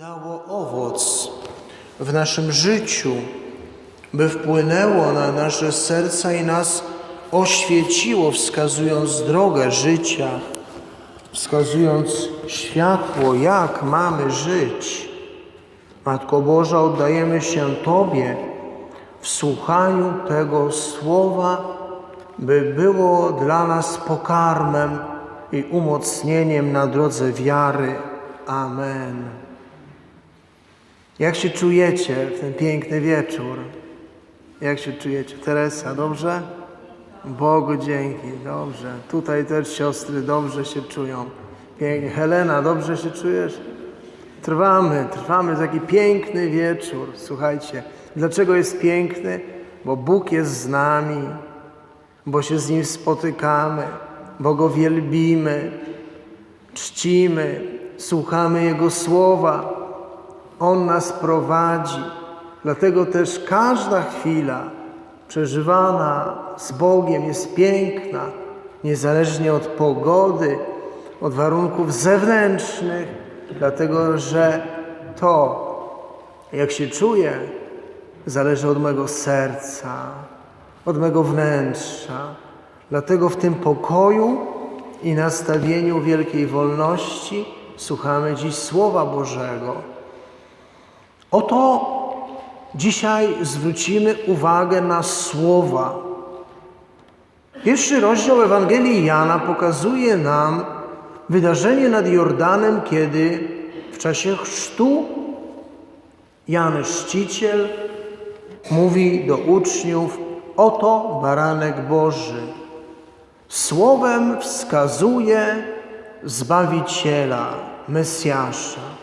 dało owoc w naszym życiu, by wpłynęło na nasze serca i nas oświeciło, wskazując drogę życia, wskazując światło, jak mamy żyć. Matko Boża, oddajemy się Tobie w słuchaniu tego słowa, by było dla nas pokarmem i umocnieniem na drodze wiary. Amen. Jak się czujecie w ten piękny wieczór? Jak się czujecie? Teresa, dobrze? Bogu dzięki, dobrze. Tutaj też siostry dobrze się czują. Pięknie. Helena, dobrze się czujesz? Trwamy, trwamy. Taki piękny wieczór. Słuchajcie, dlaczego jest piękny? Bo Bóg jest z nami, bo się z Nim spotykamy, bo Go wielbimy, czcimy, słuchamy Jego słowa. On nas prowadzi. Dlatego też każda chwila przeżywana z Bogiem jest piękna, niezależnie od pogody, od warunków zewnętrznych, dlatego że to, jak się czuję, zależy od mego serca, od mego wnętrza. Dlatego w tym pokoju i nastawieniu wielkiej wolności słuchamy dziś Słowa Bożego. Oto dzisiaj zwrócimy uwagę na słowa. Pierwszy rozdział Ewangelii Jana pokazuje nam wydarzenie nad Jordanem, kiedy w czasie chrztu Jan Chrzciciel mówi do uczniów: Oto baranek Boży. Słowem wskazuje Zbawiciela, Mesjasza.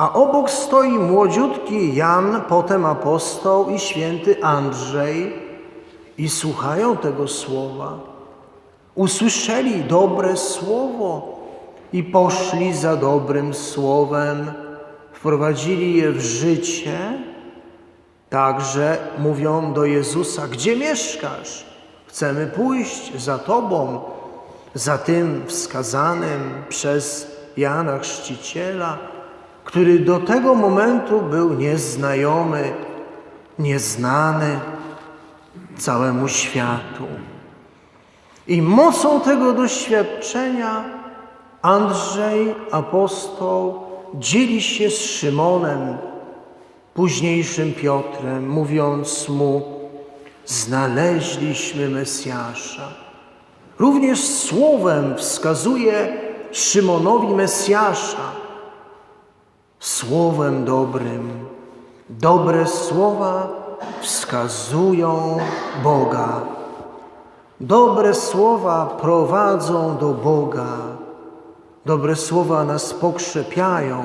A obok stoi młodziutki Jan, potem apostoł i święty Andrzej i słuchają tego słowa. Usłyszeli dobre słowo i poszli za dobrym słowem, wprowadzili je w życie. Także mówią do Jezusa: Gdzie mieszkasz? Chcemy pójść za Tobą, za tym wskazanym przez Jana Chrzciciela który do tego momentu był nieznajomy, nieznany całemu światu. I mocą tego doświadczenia Andrzej, apostoł, dzieli się z Szymonem, późniejszym Piotrem, mówiąc mu: Znaleźliśmy Mesjasza. Również słowem wskazuje Szymonowi Mesjasza słowem dobrym. Dobre słowa wskazują Boga. Dobre słowa prowadzą do Boga. Dobre słowa nas pokrzepiają,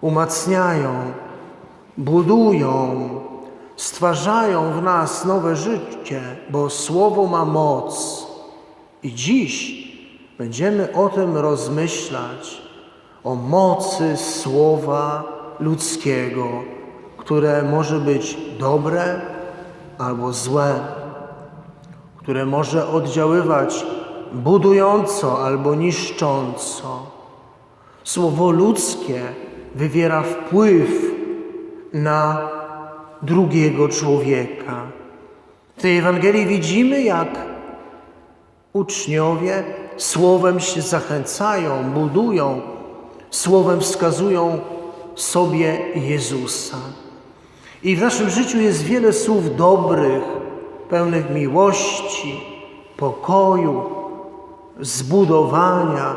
umacniają, budują, stwarzają w nas nowe życie, bo słowo ma moc. I dziś będziemy o tym rozmyślać o mocy słowa ludzkiego, które może być dobre albo złe, które może oddziaływać budująco albo niszcząco. Słowo ludzkie wywiera wpływ na drugiego człowieka. W tej Ewangelii widzimy, jak uczniowie słowem się zachęcają, budują, słowem wskazują sobie Jezusa. I w naszym życiu jest wiele słów dobrych, pełnych miłości, pokoju, zbudowania,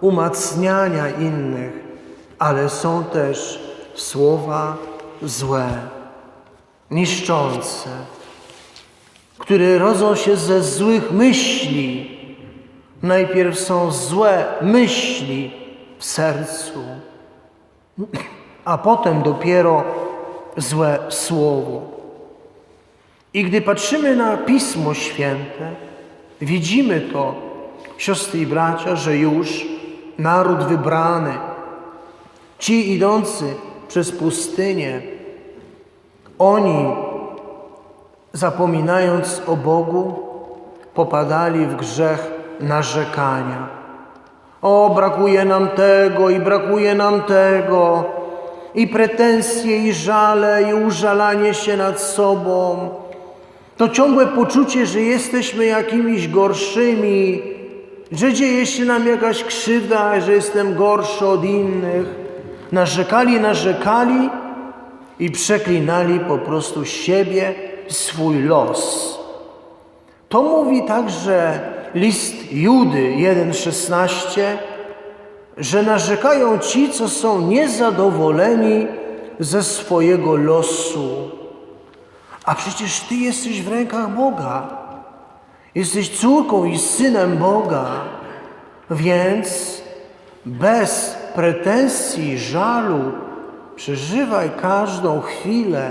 umacniania innych, ale są też słowa złe, niszczące, które rodzą się ze złych myśli. Najpierw są złe myśli, w sercu, a potem dopiero złe słowo. I gdy patrzymy na Pismo Święte, widzimy to, siostry i bracia, że już naród wybrany, ci idący przez pustynię, oni, zapominając o Bogu, popadali w grzech narzekania O, brakuje nam tego i brakuje nam tego. I pretensje, i żale, i użalanie się nad sobą. To ciągłe poczucie, że jesteśmy jakimiś gorszymi, że dzieje się nam jakaś krzywda, że jestem gorszy od innych. Narzekali, narzekali i przeklinali po prostu siebie, swój los. To mówi także list Judy 1,16, że narzekają ci, co są niezadowoleni ze swojego losu. A przecież Ty jesteś w rękach Boga. Jesteś córką i synem Boga. Więc bez pretensji, żalu przeżywaj każdą chwilę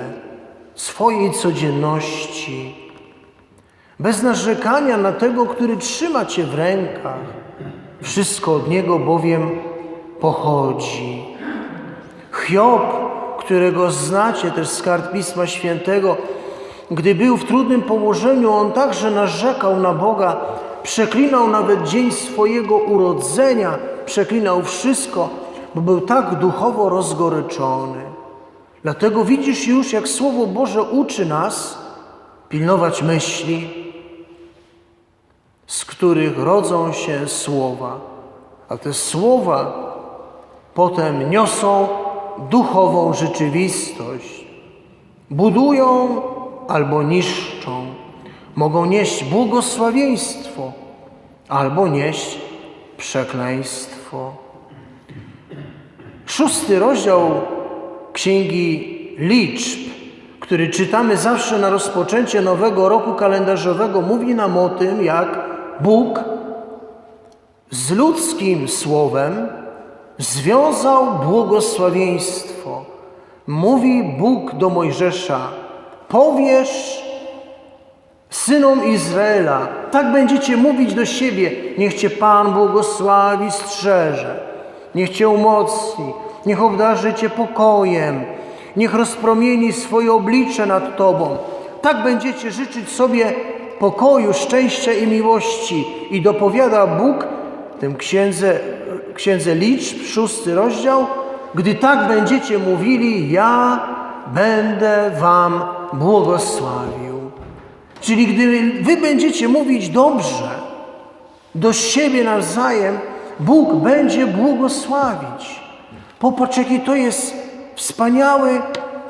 swojej codzienności. Bez narzekania na tego, który trzyma Cię w rękach. Wszystko od Niego bowiem pochodzi. Hiob, którego znacie też z kart Pisma Świętego, gdy był w trudnym położeniu, on także narzekał na Boga, przeklinał nawet dzień swojego urodzenia, przeklinał wszystko, bo był tak duchowo rozgoryczony. Dlatego widzisz już, jak Słowo Boże uczy nas pilnować myśli, z których rodzą się słowa, a te słowa potem niosą duchową rzeczywistość. Budują albo niszczą. Mogą nieść błogosławieństwo albo nieść przekleństwo. Szósty rozdział Księgi Liczb, który czytamy zawsze na rozpoczęcie nowego roku kalendarzowego, mówi nam o tym, jak Bóg z ludzkim słowem związał błogosławieństwo. Mówi Bóg do Mojżesza: Powiesz synom Izraela, tak będziecie mówić do siebie: Niech cię Pan błogosławi, strzeże, niech cię umocni, niech obdarzy cię pokojem, niech rozpromieni swoje oblicze nad tobą. Tak będziecie życzyć sobie pokoju, szczęścia i miłości. I dopowiada Bóg w tym księdze, księdze liczb, szósty rozdział, gdy tak będziecie mówili, ja będę wam błogosławił. Czyli gdy wy będziecie mówić dobrze do siebie nawzajem, Bóg będzie błogosławić. Popatrz, jaki to jest wspaniały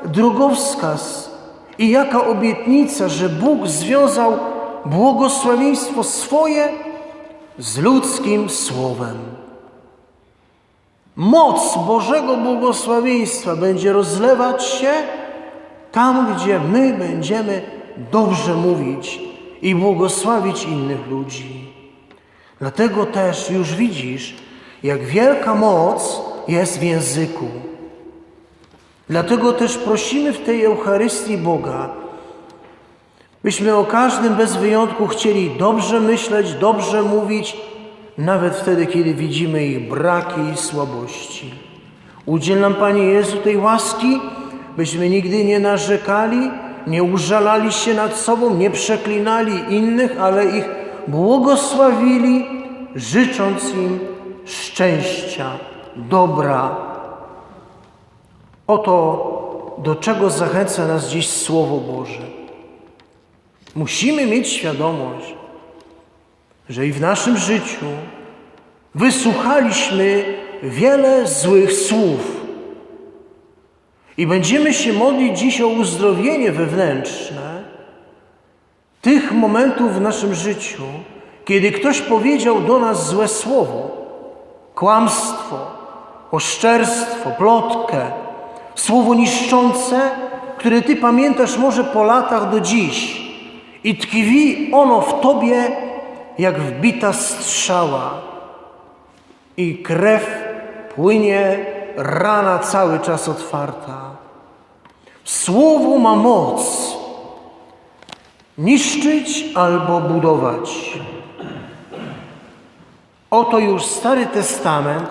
drogowskaz i jaka obietnica, że Bóg związał błogosławieństwo swoje z ludzkim słowem. Moc Bożego błogosławieństwa będzie rozlewać się tam, gdzie my będziemy dobrze mówić i błogosławić innych ludzi. Dlatego też już widzisz, jak wielka moc jest w języku. Dlatego też prosimy w tej Eucharystii Boga, byśmy o każdym bez wyjątku chcieli dobrze myśleć, dobrze mówić, nawet wtedy, kiedy widzimy ich braki i słabości. Udziel nam, Panie Jezu, tej łaski, byśmy nigdy nie narzekali, nie użalali się nad sobą, nie przeklinali innych, ale ich błogosławili, życząc im szczęścia, dobra. Oto do czego zachęca nas dziś Słowo Boże. Musimy mieć świadomość, że i w naszym życiu wysłuchaliśmy wiele złych słów. I będziemy się modlić dziś o uzdrowienie wewnętrzne tych momentów w naszym życiu, kiedy ktoś powiedział do nas złe słowo, kłamstwo, oszczerstwo, plotkę, słowo niszczące, które Ty pamiętasz może po latach do dziś i tkwi ono w Tobie jak wbita strzała i krew płynie, rana cały czas otwarta. Słowo ma moc niszczyć albo budować. Oto już Stary Testament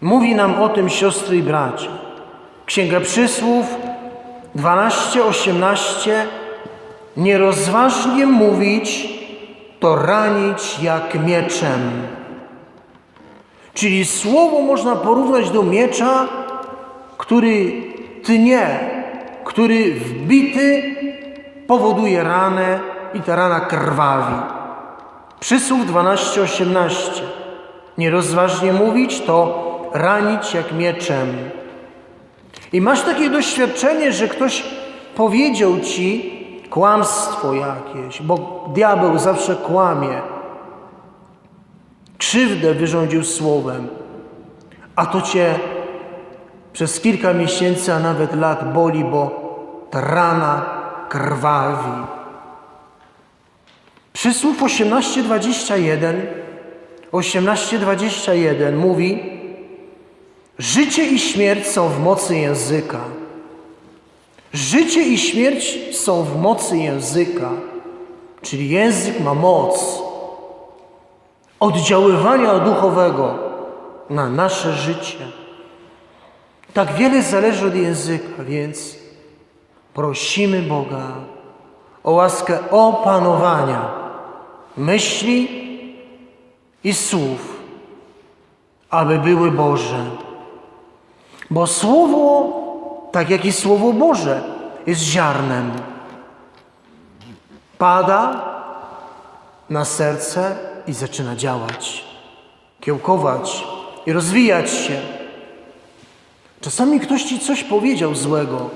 mówi nam o tym, siostry i bracia. Księga Przysłów 12-18 Nierozważnie mówić to ranić jak mieczem. Czyli słowo można porównać do miecza, który tnie, który wbity powoduje ranę i ta rana krwawi. Przysłów 12:18. Nierozważnie mówić to ranić jak mieczem. I masz takie doświadczenie, że ktoś powiedział ci kłamstwo jakieś, bo diabeł zawsze kłamie. Krzywdę wyrządził słowem, a to cię przez kilka miesięcy, a nawet lat boli, bo ta rana krwawi. Przysłów 18:21 18:21 mówi: Życie i śmierć są w mocy języka. Życie i śmierć są w mocy języka, czyli język ma moc oddziaływania duchowego na nasze życie. Tak wiele zależy od języka, więc prosimy Boga o łaskę opanowania myśli i słów, aby były Boże. Bo Słowo, tak jak i Słowo Boże, jest ziarnem. Pada na serce i zaczyna działać, kiełkować i rozwijać się. Czasami ktoś ci coś powiedział złego.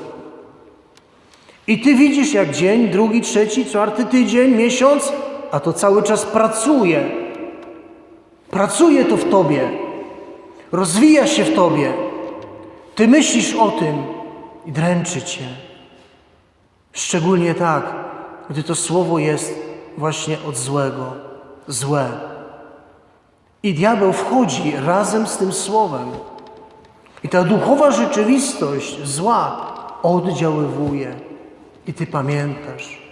I ty widzisz, jak dzień, drugi, trzeci, czwarty tydzień, miesiąc, a to cały czas pracuje. Pracuje to w tobie, rozwija się w tobie. Ty myślisz o tym i dręczy cię. Szczególnie tak, gdy to słowo jest właśnie od złego, złe. I diabeł wchodzi razem z tym słowem. I ta duchowa rzeczywistość zła oddziaływuje. I ty pamiętasz.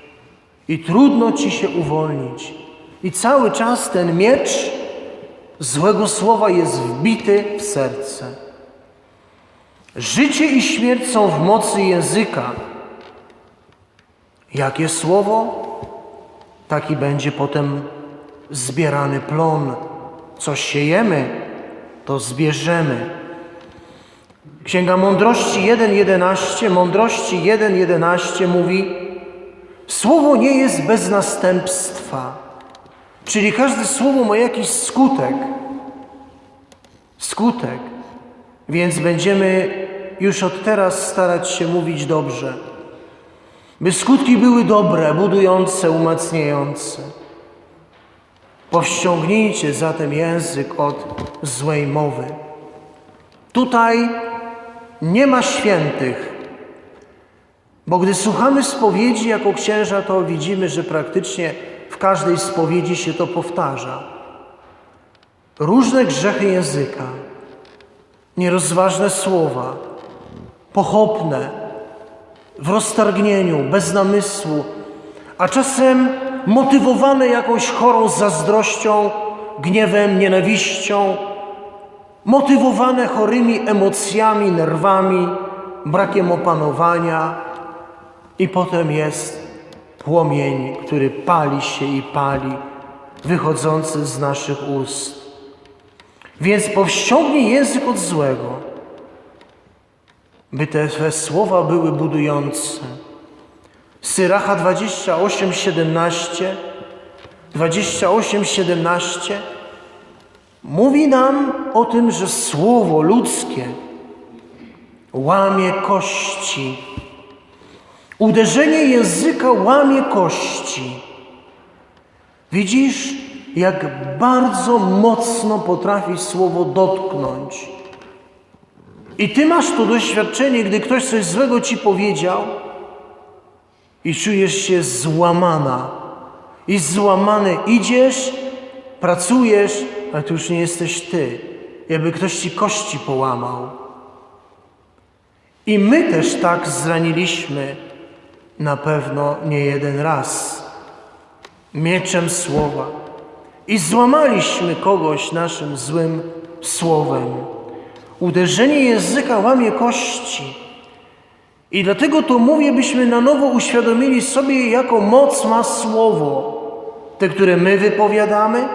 I trudno ci się uwolnić. I cały czas ten miecz złego słowa jest wbity w serce. Życie i śmierć są w mocy języka. Jakie słowo, taki będzie potem zbierany plon. Co siejemy, to zbierzemy. Księga Mądrości 1.11, Mądrości 1.11 mówi Słowo nie jest bez następstwa. Czyli każde słowo ma jakiś skutek. Skutek. Więc będziemy już od teraz starać się mówić dobrze. By skutki były dobre, budujące, umacniające. Powściągnijcie zatem język od złej mowy. Tutaj nie ma świętych, bo gdy słuchamy spowiedzi jako księża, to widzimy, że praktycznie w każdej spowiedzi się to powtarza. Różne grzechy języka, nierozważne słowa, pochopne, w roztargnieniu, bez namysłu, a czasem motywowane jakąś chorą zazdrością, gniewem, nienawiścią, motywowane chorymi emocjami, nerwami, brakiem opanowania, i potem jest płomień, który pali się i pali, wychodzący z naszych ust. Więc powściągnij język od złego, by te słowa były budujące. Syracha 28, 17, 28, 17 mówi nam o tym, że słowo ludzkie łamie kości. Uderzenie języka łamie kości. Widzisz, jak bardzo mocno potrafi słowo dotknąć. I ty masz to doświadczenie, gdy ktoś coś złego ci powiedział i czujesz się złamana. I złamany idziesz, pracujesz, ale to już nie jesteś ty. Jakby ktoś ci kości połamał. I my też tak zraniliśmy na pewno nie jeden raz mieczem słowa i złamaliśmy kogoś naszym złym słowem. Uderzenie języka łamie kości. I dlatego to mówię, byśmy na nowo uświadomili sobie, jaką moc ma słowo, te, które my wypowiadamy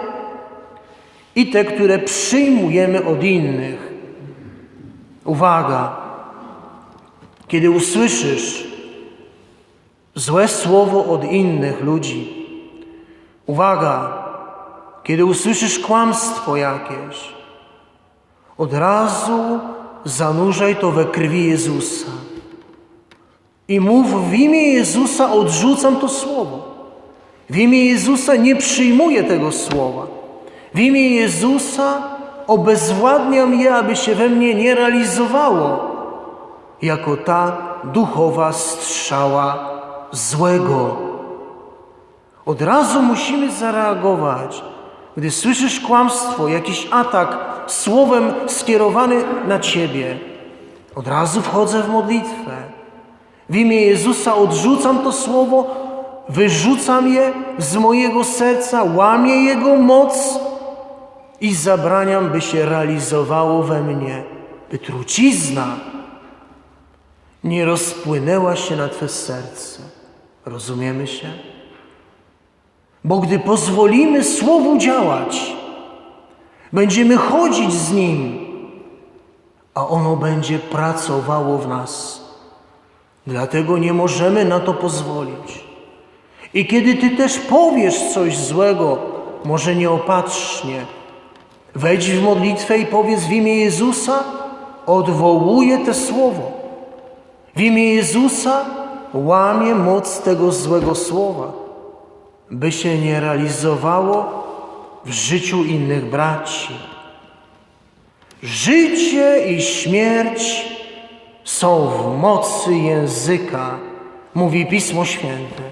i te, które przyjmujemy od innych. Uwaga! Kiedy usłyszysz złe słowo od innych ludzi, uwaga! Kiedy usłyszysz kłamstwo jakieś, od razu zanurzaj to we krwi Jezusa. I mów w imię Jezusa odrzucam to słowo. W imię Jezusa nie przyjmuję tego słowa. W imię Jezusa obezwładniam je, aby się we mnie nie realizowało, jako ta duchowa strzała złego. Od razu musimy zareagować. Gdy słyszysz kłamstwo, jakiś atak słowem skierowany na ciebie, od razu wchodzę w modlitwę. W imię Jezusa odrzucam to słowo, wyrzucam je z mojego serca, łamię jego moc i zabraniam, by się realizowało we mnie, by trucizna nie rozpłynęła się na Twe serce. Rozumiemy się? Bo gdy pozwolimy Słowu działać, będziemy chodzić z Nim, a ono będzie pracowało w nas. Dlatego nie możemy na to pozwolić. I kiedy Ty też powiesz coś złego, może nieopatrznie, wejdź w modlitwę i powiedz w imię Jezusa, odwołuję te słowo. W imię Jezusa łamie moc tego złego słowa, by się nie realizowało w życiu innych braci. Życie i śmierć są w mocy języka, mówi Pismo Święte.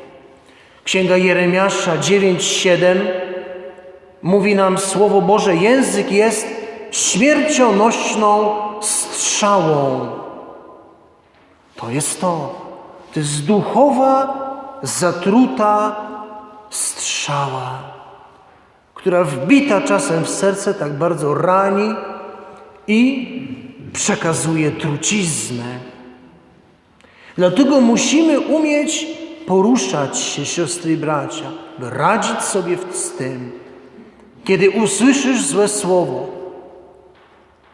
Księga Jeremiasza 9:7 mówi nam Słowo Boże: język jest śmiercionośną strzałą. To jest to. To jest duchowa, zatruta strzała, która wbita czasem w serce tak bardzo rani i przekazuje truciznę. Dlatego musimy umieć poruszać się, siostry i bracia, by radzić sobie z tym, kiedy usłyszysz złe słowo,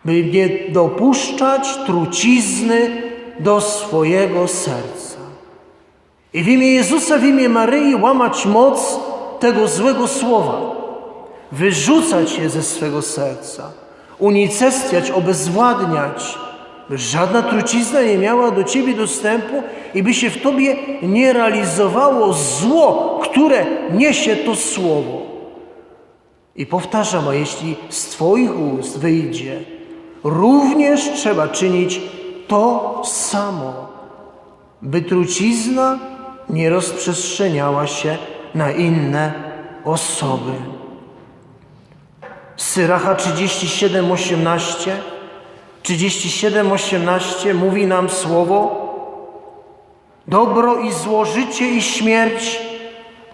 by nie dopuszczać trucizny do swojego serca. I w imię Jezusa, w imię Maryi łamać moc tego złego słowa, wyrzucać je ze swego serca, unicestwiać, obezwładniać, by żadna trucizna nie miała do Ciebie dostępu i by się w Tobie nie realizowało zło, które niesie to słowo. I powtarzam, a jeśli z Twoich ust wyjdzie, również trzeba czynić to samo, by trucizna nie rozprzestrzeniała się na inne osoby. Syracha 37, 18 37:18 mówi nam słowo: Dobro i zło, życie i śmierć,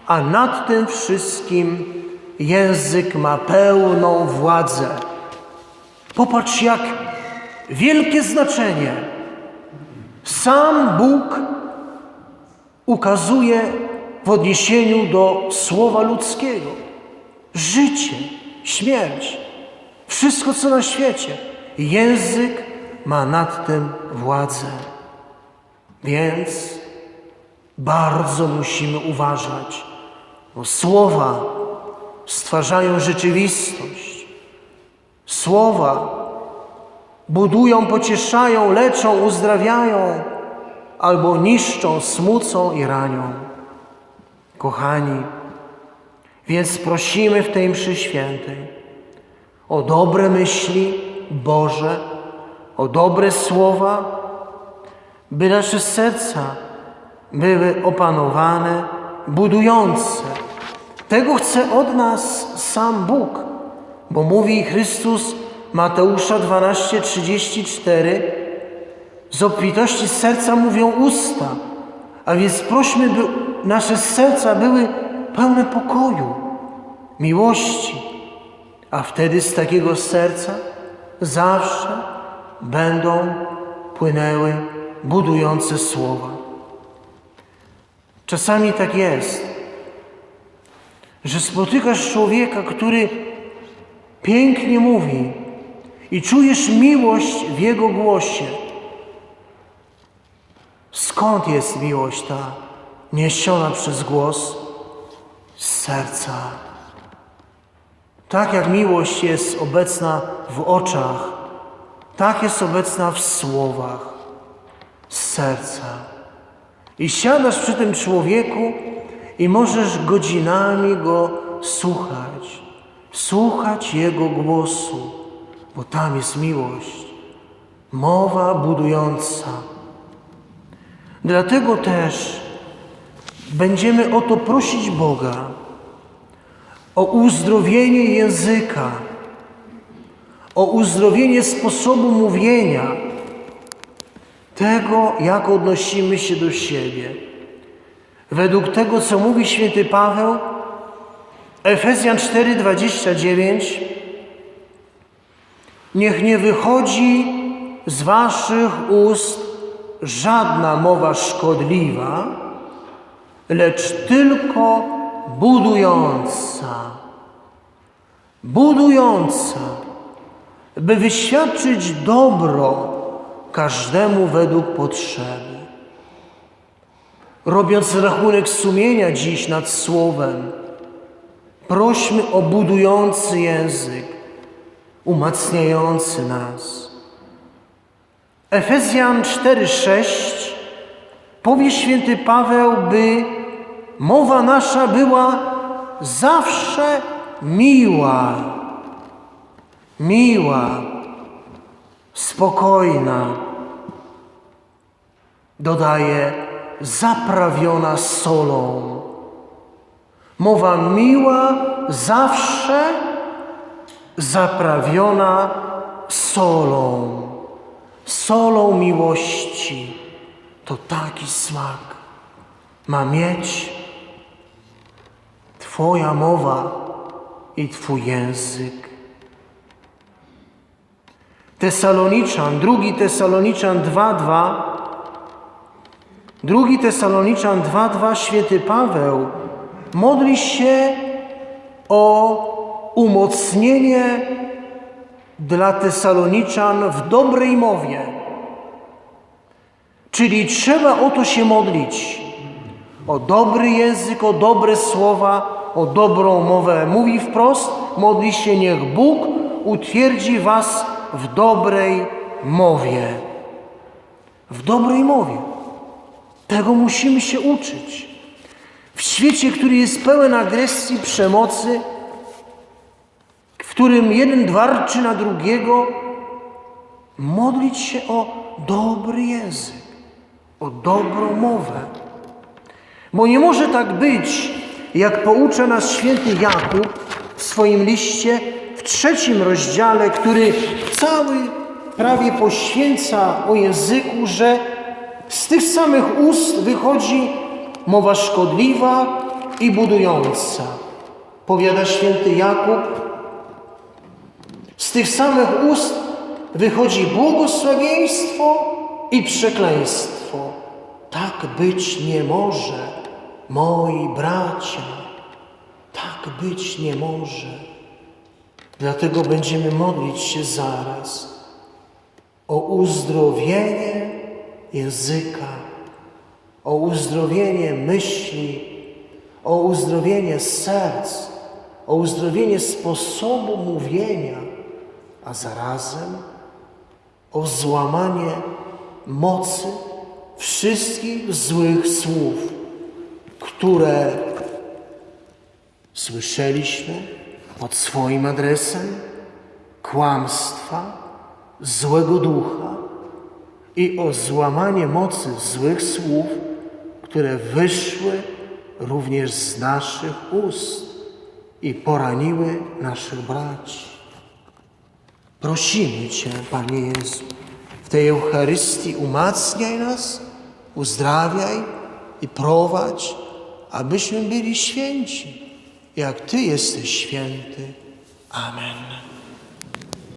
a nad tym wszystkim język ma pełną władzę. Popatrz, jak wielkie znaczenie sam Bóg ukazuje w odniesieniu do słowa ludzkiego. Życie, śmierć, wszystko co na świecie. Język ma nad tym władzę. Więc bardzo musimy uważać, bo słowa stwarzają rzeczywistość. Słowa budują, pocieszają, leczą, uzdrawiają albo niszczą, smucą i ranią. Kochani, więc prosimy w tej mszy świętej o dobre myśli, Boże, o dobre słowa, by nasze serca były opanowane, budujące. Tego chce od nas sam Bóg, bo mówi Chrystus Mateusza 12:34 z obfitości serca mówią usta, a więc prośmy, by nasze serca były pełne pokoju, miłości, a wtedy z takiego serca zawsze będą płynęły budujące słowa. Czasami tak jest, że spotykasz człowieka, który Pięknie mówi i czujesz miłość w Jego głosie. Skąd jest miłość ta niesiona przez głos? Z serca. Tak jak miłość jest obecna w oczach, tak jest obecna w słowach, z serca. I siadasz przy tym człowieku i możesz godzinami go słuchać, słuchać jego głosu, bo tam jest miłość, mowa budująca. Dlatego też będziemy o to prosić Boga, o uzdrowienie języka, o uzdrowienie sposobu mówienia, tego, jak odnosimy się do siebie. Według tego, co mówi święty Paweł, Efezjan 4:29 Niech nie wychodzi z waszych ust żadna mowa szkodliwa, lecz tylko budująca. Budująca, by wyświadczyć dobro każdemu według potrzeby. Robiąc rachunek sumienia dziś nad słowem, prośmy o budujący język, umacniający nas. Efezjan 4:6 powie święty Paweł, by mowa nasza była zawsze miła, miła, spokojna. Dodaje zaprawiona solą. Mowa miła, zawsze zaprawiona solą. Solą miłości. To taki smak ma mieć Twoja mowa i Twój język. Tesaloniczan, drugi Tesaloniczan 2:2. Drugi Tesaloniczan 2:2 święty Paweł modli się o umocnienie dla Tesaloniczan w dobrej mowie. Czyli trzeba o to się modlić. O dobry język, o dobre słowa, o dobrą mowę. Mówi wprost, modli się, niech Bóg utwierdzi was w dobrej mowie. W dobrej mowie. Tego musimy się uczyć. W świecie, który jest pełen agresji, przemocy, w którym jeden dwarczy na drugiego, modlić się o dobry język, o dobrą mowę. Bo nie może tak być, jak poucza nas święty Jakub w swoim liście w trzecim rozdziale, który cały prawie poświęca o języku, że z tych samych ust wychodzi mowa szkodliwa i budująca. Powiada święty Jakub, z tych samych ust wychodzi błogosławieństwo i przekleństwo. Tak być nie może, moi bracia. Tak być nie może. Dlatego będziemy modlić się zaraz o uzdrowienie języka, o uzdrowienie myśli, o uzdrowienie serc, o uzdrowienie sposobu mówienia, a zarazem o złamanie mocy wszystkich złych słów, które słyszeliśmy pod swoim adresem, kłamstwa, złego ducha i o złamanie mocy złych słów, które wyszły również z naszych ust i poraniły naszych braci. Prosimy Cię, Panie Jezu, w tej Eucharystii umacniaj nas, uzdrawiaj i prowadź, abyśmy byli święci, jak Ty jesteś święty. Amen.